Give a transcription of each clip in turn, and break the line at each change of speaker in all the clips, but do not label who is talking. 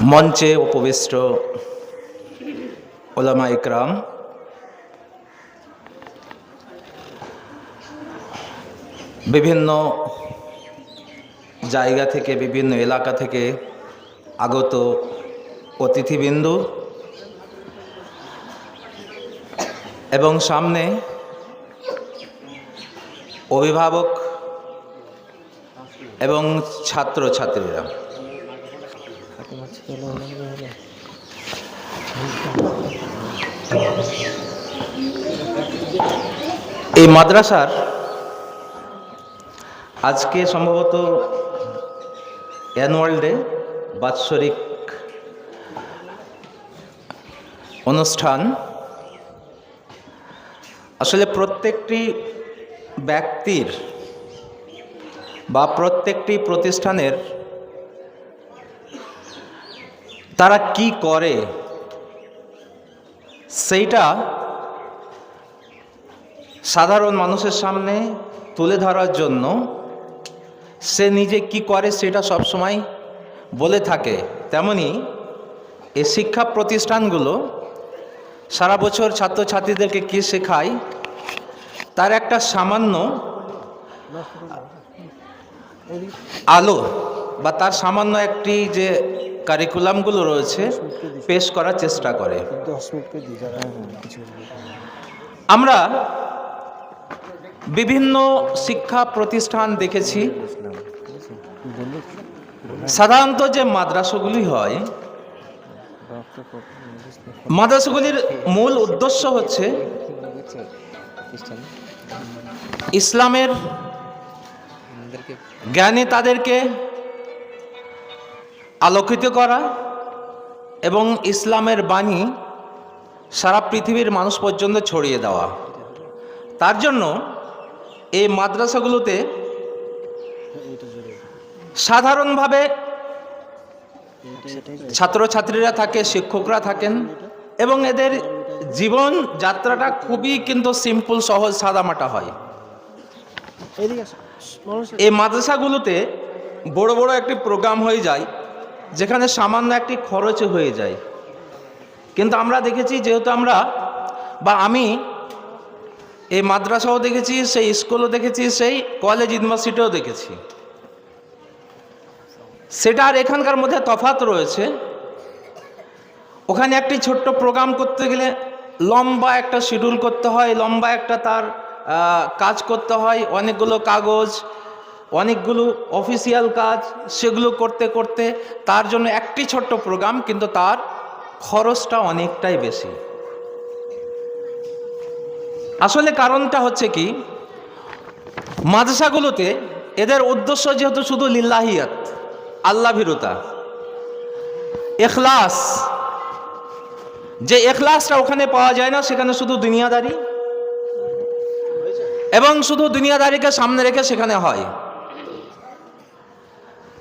মঞ্চে উপবিষ্ট ওলামা ইকরাম। বিভিন্ন জায়গা থেকে, বিভিন্ন এলাকা থেকে আগত অতিথিবৃন্দ এবং সামনে অভিভাবক এবং ছাত্রছাত্রীরা। এই মাদ্রাসার আজকে সম্ভবত অ্যানুয়াল ডে বাৎসরিক অনুষ্ঠান। আসলে প্রত্যেকটি ব্যক্তির বা প্রত্যেকটি প্রতিষ্ঠানের তারা কি করে? সেইটা সাধারণ মানুষের সামনে তুলে ধরার জন্য সে নিজে কি করে সেটা সবসময় বলে থাকে। তেমনি এই শিক্ষা প্রতিষ্ঠানগুলো সারা বছর ছাত্রছাত্রীদেরকে কী শেখায়? তার একটা সামান্য আলো বা তার সামান্য একটি যে কারিকুলামগুলো রয়েছে পেশ করার চেষ্টা করে। আমরা বিভিন্ন শিক্ষা প্রতিষ্ঠান দেখেছি। সাধারণত যে মাদ্রাসাগুলি হয়, মাদ্রাসাগুলির মূল উদ্দেশ্য হচ্ছে ইসলামের জ্ঞানে তাদেরকে আলোকিত করা এবং ইসলামের বাণী সারা পৃথিবীর মানুষ পর্যন্ত ছড়িয়ে দেওয়া। তার জন্য এই মাদ্রাসাগুলোতে সাধারণভাবে ছাত্রছাত্রীরা থাকে শিক্ষকরা থাকেন এবং এদের জীবন যাত্রাটা খুবই কিন্তু সিম্পল সহজ সাদামাটা হয়। এই মাদ্রাসাগুলোতে বড় বড় একটি প্রোগ্রাম হয়ে যায়। যেখানে সামান্য একটি খরচ হয়ে যায়। কিন্তু আমরা দেখেছি যেহেতু আমরা, বা আমি এই মাদ্রাসাও দেখেছি, সেই স্কুলও দেখেছি, সেই কলেজ ইউনিভার্সিটিও দেখেছি। সেটা আর এখানকার মধ্যে তফাত রয়েছে। ওখানে একটি ছোট্ট প্রোগ্রাম করতে গেলে লম্বা একটা শিডিউল করতে হয়, লম্বা একটা তার কাজ করতে হয়, অনেকগুলো কাগজ অনেকগুলো অফিসিয়াল কাজ সেগুলো করতে করতে তার জন্য একটি ছোট্ট প্রোগ্রাম কিন্তু তার খরচটা অনেকটাই বেশি। আসলে কারণটা হচ্ছে কি, মাদ্রাসাগুলোতে এদের উদ্দেশ্য যেহেতু শুধু লিল্লাহিয়াত আল্লাহ ভীরুতা এখলাস। যে এখলাসটা ওখানে পাওয়া যায় না, সেখানে শুধু দুনিয়াদারি, এবং শুধু দুনিয়াদারিকে সামনে রেখে সেখানে হয়।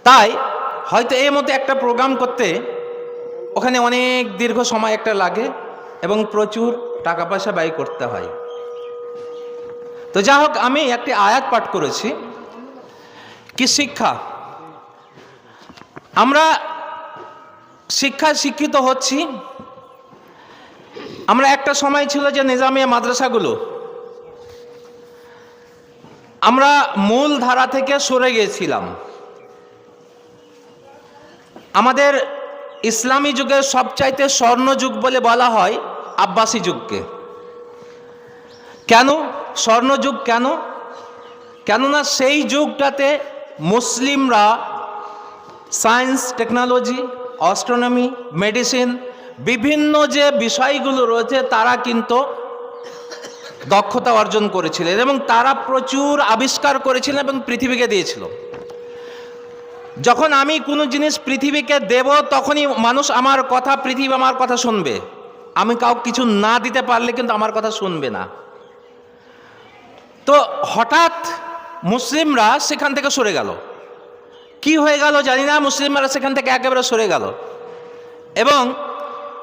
তাই হয়তো এর মধ্যে একটা প্রোগ্রাম করতে ওখানে অনেক দীর্ঘ সময় একটা লাগে এবং প্রচুর টাকা পয়সা ব্যয় করতে হয়। তো যা হোক, আমি একটি আয়াত পাঠ করেছি। কি শিক্ষা? আমরা শিক্ষায় শিক্ষিত হচ্ছি। আমরা একটা সময় ছিল যে নিজামিয়া মাদ্রাসাগুলো, আমরা মূল ধারা থেকে সরে গিয়েছিলাম। আমাদের ইসলামী যুগের সবচাইতে স্বর্ণযুগ বলে বলা হয় আব্বাসী যুগকে। কেন? স্বর্ণযুগ কেন? কেননা সেই যুগটাতে মুসলিমরা সায়েন্স, টেকনোলজি অস্ট্রোনমি মেডিসিন বিভিন্ন যে বিষয়গুলো রয়েছে তারা কিন্তু দক্ষতা অর্জন করেছিলেন এবং তারা প্রচুর আবিষ্কার করেছিলেন এবং পৃথিবীকে দিয়েছিল। যখন আমি কোনো জিনিস পৃথিবীকে দেব, তখনই মানুষ আমার কথা, পৃথিবী আমার কথা শুনবে। আমি কাউ কিছু না দিতে পারলে কিন্তু আমার কথা শুনবে না। তো হঠাৎ মুসলিমরা সেখান থেকে সরে গেল। কি হয়ে গেল জানি না, মুসলিমরা সেখান থেকে একেবারে সরে গেল। এবং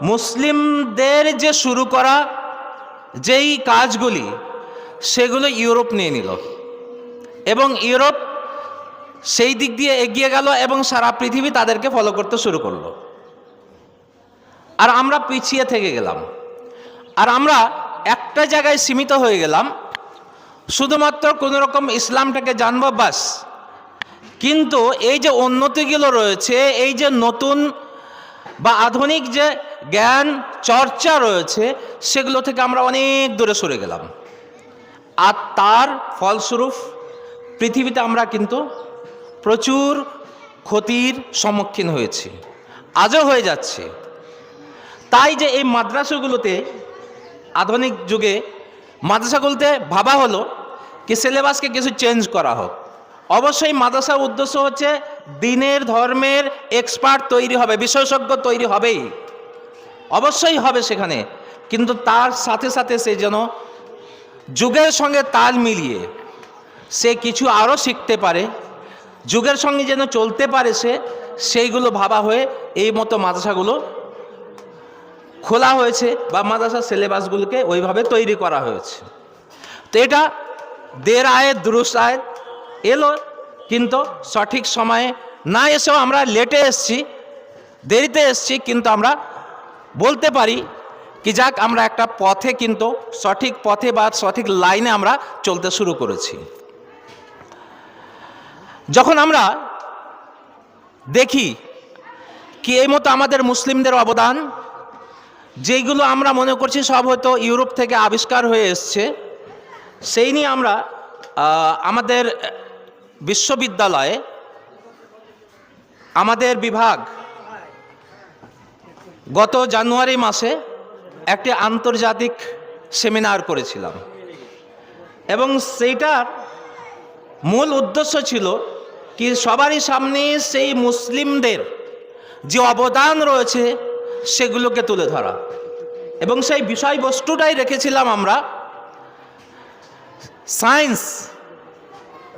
মুসলিমদের যে শুরু করা, যেই কাজগুলি, সেগুলো ইউরোপ নিয়ে নিল। এবং ইউরোপ সেই দিক দিয়ে এগিয়ে গেল এবং সারা পৃথিবী তাদেরকে ফলো করতে শুরু করল। আর আমরা পিছিয়ে থেকে গেলাম। আর আমরা একটা জায়গায় সীমিত হয়ে গেলাম। শুধুমাত্র কোনো রকম ইসলামটাকে জানব বাস। কিন্তু এই যে উন্নতিগুলো রয়েছে, এই যে নতুন বা আধুনিক যে জ্ঞান, চর্চা রয়েছে, সেগুলো থেকে আমরা অনেক দূরে সরে গেলাম। আর তার ফলস্বরূপ পৃথিবীতে আমরা কিন্তু প্রচুর ক্ষতির সম্মুখীন হয়েছে। আজও হয়ে যাচ্ছে। তাই যে এই মাদ্রাসাগুলোতে আধুনিক যুগে মাদ্রাসাগুলোতে ভাবা হলো কি সিলেবাসকে কিছু চেঞ্জ করা হোক। অবশ্যই মাদ্রাসার উদ্দেশ্য হচ্ছে দিনের ধর্মের এক্সপার্ট তৈরি হবে, বিশেষজ্ঞ তৈরি হবেই। অবশ্যই হবে সেখানে, কিন্তু তার সাথে সাথে সে যেন যুগের সঙ্গে তাল মিলিয়ে সে কিছু আরও শিখতে পারে। যুগের সঙ্গে যেন চলতে পারে সে, সেইগুলো ভাবা হয়ে এই মতো মাদ্রাসাগুলো খোলা হয়েছে বা মাদ্রাসা সিলেবাসগুলোকে ওইভাবে তৈরি করা হয়েছে। তো এটা দের আয়ের, দুরুস আয়ের এলো, কিন্তু সঠিক সময়ে না এসেও আমরা লেটে এসছি, দেরিতে এসছি, কিন্তু আমরা বলতে পারি কি যাক, আমরা একটা পথে কিন্তু সঠিক পথে বা সঠিক লাইনে আমরা চলতে শুরু করেছি। যখন আমরা দেখি কি এই মতো আমাদের মুসলিমদের অবদান, যেইগুলো আমরা মনে করছি সব হয়তো ইউরোপ থেকে আবিষ্কার হয়ে এসছে, সেই নিয়ে আমরা আমাদের বিশ্ববিদ্যালয়ে আমাদের বিভাগ গত জানুয়ারি মাসে একটি আন্তর্জাতিক সেমিনার করেছিলাম। এবং সেইটার মূল উদ্দেশ্য ছিল কি সবারই সামনে সেই মুসলিমদের যে অবদান রয়েছে সেগুলোকে তুলে ধরা। এবং সেই বিষয়বস্তুটাই রেখেছিলাম আমরা সায়েন্স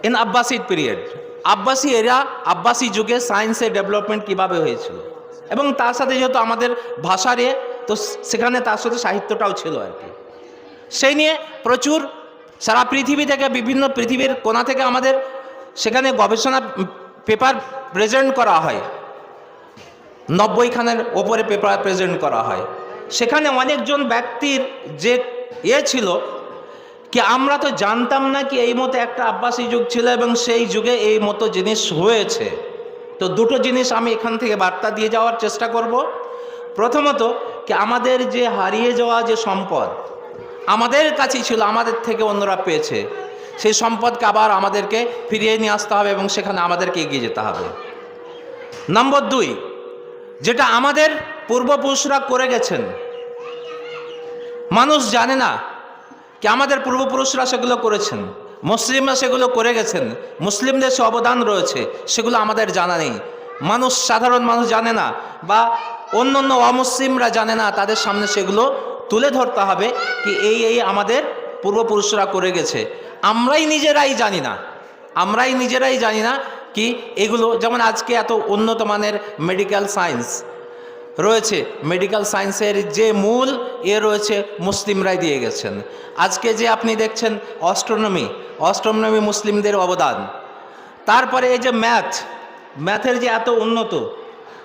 ইন আব্বাসিড পিরিয়ড। আব্বাসি এরা, আব্বাসি যুগে সায়েন্সের ডেভেলপমেন্ট কীভাবে হয়েছিল? এবং তার সাথে যেহেতু আমাদের ভাষারে তো সেখানে তার সাথে সাহিত্যটাও ছিল আর কি। সেই নিয়ে প্রচুর সারা পৃথিবী থেকে, বিভিন্ন পৃথিবীর কোণা থেকে আমাদের সেখানে গবেষণা পেপার প্রেজেন্ট করা হয়। নব্বইখানের ওপরে পেপার প্রেজেন্ট করা হয়। সেখানে অনেকজন ব্যক্তির যে ইয়ে ছিল, কি আমরা তো জানতাম না কি এই মতো একটা আব্বাসী যুগ ছিল এবং সেই যুগে এই মতো জিনিস হয়েছে। তো দুটো জিনিস আমি এখান থেকে বার্তা দিয়ে যাওয়ার চেষ্টা করব। প্রথমত, কি আমাদের যে হারিয়ে যাওয়া যে সম্পদ আমাদের কাছেই ছিল, আমাদের থেকে অন্যরা পেয়েছে। সেই সম্পদকে আবার আমাদেরকে ফিরিয়ে নিয়ে আসতে হবে এবং সেখানে আমাদেরকে এগিয়ে যেতে হবে। নম্বর দুই, যেটা আমাদের পূর্বপুরুষরা করে গেছেন, মানুষ জানে না কি আমাদের পূর্বপুরুষরা সেগুলো করেছেন, মুসলিমরা সেগুলো করে গেছেন, মুসলিমদের সে অবদান রয়েছে, সেগুলো আমাদের জানা নেই। মানুষ, সাধারণ মানুষ জানে না বা অন্য অন্য অমুসলিমরা জানে না, তাদের সামনে সেগুলো তুলে ধরতে হবে কি এই এই আমাদের পূর্বপুরুষরা করে গেছে। আমরাই নিজেরাই জানি না। আমরাই নিজেরাই জানি না কি এগুলো, যেমন আজকে এত উন্নত মানের মেডিকেল সায়েন্স রয়েছে। মেডিকেল সায়েন্সের যে মূল, এ রয়েছে মুসলিমরাই দিয়ে গেছেন। আজকে যে আপনি দেখছেন অস্ট্রোনমি অস্ট্রোনমি মুসলিমদের অবদান। তারপরে এই যে ম্যাথ ম্যাথের যে এত উন্নত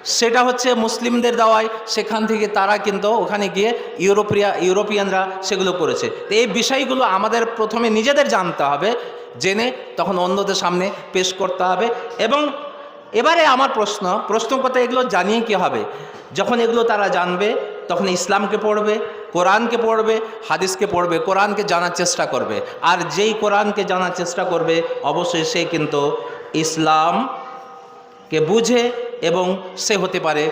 সেটা হচ্ছে মুসলিমদের দেওয়ায় সেখান থেকে তারা কিন্তু ওখানে গিয়ে ইউরোপিয়া, ইউরোপিয়ানরা সেগুলো করেছে। তো এই বিষয়গুলো আমাদের প্রথমে নিজেদের জানতে হবে, জেনে তখন অন্যদের সামনে পেশ করতে হবে। এবং এবারে আমার প্রশ্ন প্রশ্ন কথা এগুলো জানিয়ে কী হবে? যখন এগুলো তারা জানবে, তখন ইসলামকে পড়বে, কোরআনকে পড়বে, হাদিসকে পড়বে, কোরআনকে জানার চেষ্টা করবে। আর যেই কোরআনকে জানার চেষ্টা করবে, অবশ্যই সে কিন্তু ইসলামকে বুঝে এবং সে হতে পারে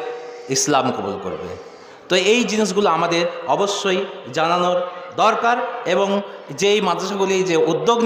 ইসলাম কবুল করবে। তো এই জিনিসগুলো আমাদের অবশ্যই জানানোর দরকার এবং যেই মাদ্রাসাগুলি যে উদ্যোগ